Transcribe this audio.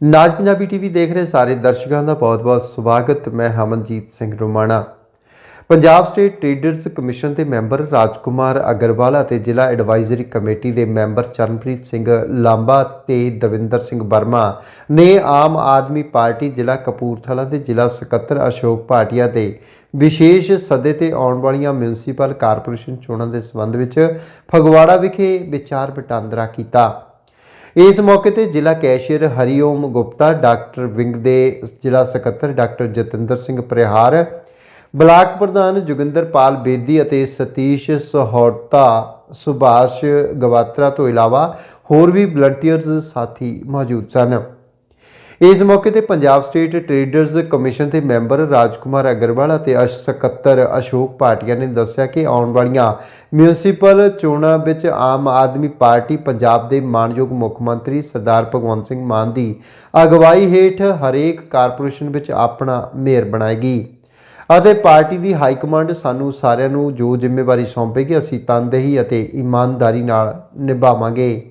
ਨਾਜ Punjabi TV ਦੇਖ ਰਹੇ ਸਾਰੇ ਦਰਸ਼ਕਾਂ ਦਾ ਬਹੁਤ-ਬਹੁਤ ਸਵਾਗਤ। ਮੈਂ Hamanjit Singh Romana. Punjab state traders commission ਦੇ ਮੈਂਬਰ ਰਾਜਕੁਮਾਰ ਅਗਰਵਾਲ ਅਤੇ ਜ਼ਿਲ੍ਹਾ ਐਡਵਾਈਜ਼ਰੀ ਕਮੇਟੀ ਦੇ ਮੈਂਬਰ ਚਰਨਪ੍ਰੀਤ ਸਿੰਘ ਲਾਂਬਾ ਤੇ ਦਵਿੰਦਰ ਸਿੰਘ ਵਰਮਾ ਨੇ ਆਮ ਆਦਮੀ ਪਾਰਟੀ ਜ਼ਿਲ੍ਹਾ ਕਪੂਰਥਲਾ ਦੇ ਜ਼ਿਲ੍ਹਾ ਸਕੱਤਰ ਅਸ਼ੋਕ ਭਾਟੀਆ ਦੇ ਵਿਸ਼ੇਸ਼ ਸੱਦੇ ਤੇ ਆਉਣ ਵਾਲੀਆਂ ਮਿਊਨਿਸਪਲ ਕਾਰਪੋਰੇਸ਼ਨ ਚੋਣਾਂ ਦੇ ਸੰਬੰਧ ਵਿੱਚ ਫਗਵਾੜਾ ਵਿਖੇ ਵਿਚਾਰ ਵਟਾਂਦਰਾ ਕੀਤਾ। ਇਸ ਮੌਕੇ ਤੇ ਜ਼ਿਲ੍ਹਾ cashier Hariom Gupta, doctor wing ਦੇ ਜ਼ਿਲ੍ਹਾ ਸਕੱਤਰ ਡਾਕਟਰ ਜਤਿੰਦਰ ਸਿੰਘ ਪ੍ਰਿਹਾਰ, ਬਲਾਕ ਪ੍ਰਧਾਨ ਜੋਗਿੰਦਰਪਾਲ ਬੇਦੀ ਅਤੇ ਸਤੀਸ਼ ਸਹੌਟਾ, ਸੁਭਾਸ਼ ਗਵਾਤਰਾ ਤੋਂ ਇਲਾਵਾ ਹੋਰ ਵੀ ਵਲੰਟੀਅਰਸ ਸਾਥੀ ਮੌਜੂਦ ਸਨ। ਇਸ ਮੌਕੇ ਤੇ ਪੰਜਾਬ ਸਟੇਟ ਟ੍ਰੇਡਰਸ ਕਮਿਸ਼ਨ ਦੇ ਮੈਂਬਰ ਰਾਜਕੁਮਾਰ ਅਗਰਵਾਲ ਅਤੇ ਅਸ਼ ਸਕੱਤਰ ਅਸ਼ੋਕ ਭਾਟੀਆ ਨੇ ਦੱਸਿਆ ਕਿ ਆਉਣ ਵਾਲੀਆਂ ਮਿਊਨਿਸਪਲ ਚੋਣਾਂ ਵਿੱਚ ਆਮ ਆਦਮੀ ਪਾਰਟੀ ਪੰਜਾਬ ਦੇ ਮਾਨਯੋਗ ਮੁੱਖ ਮੰਤਰੀ ਸਰਦਾਰ ਭਗਵੰਤ ਸਿੰਘ ਮਾਨ ਦੀ ਅਗਵਾਈ ਹੇਠ ਹਰੇਕ ਕਾਰਪੋਰੇਸ਼ਨ ਵਿੱਚ ਆਪਣਾ ਮੇਅਰ ਬਣਾਏਗੀ। ਅਤੇ ਪਾਰਟੀ ਦੀ ਹਾਈ ਕਮਾਂਡ ਸਾਨੂੰ ਸਾਰਿਆਂ ਨੂੰ ਜੋ ਜ਼ਿੰਮੇਵਾਰੀ ਸੌਂਪੇਗੀ, ਅਸੀਂ ਤਨਦੇਹੀ ਅਤੇ ਇਮਾਨਦਾਰੀ ਨਾਲ ਨਿਭਾਵਾਂਗੇ।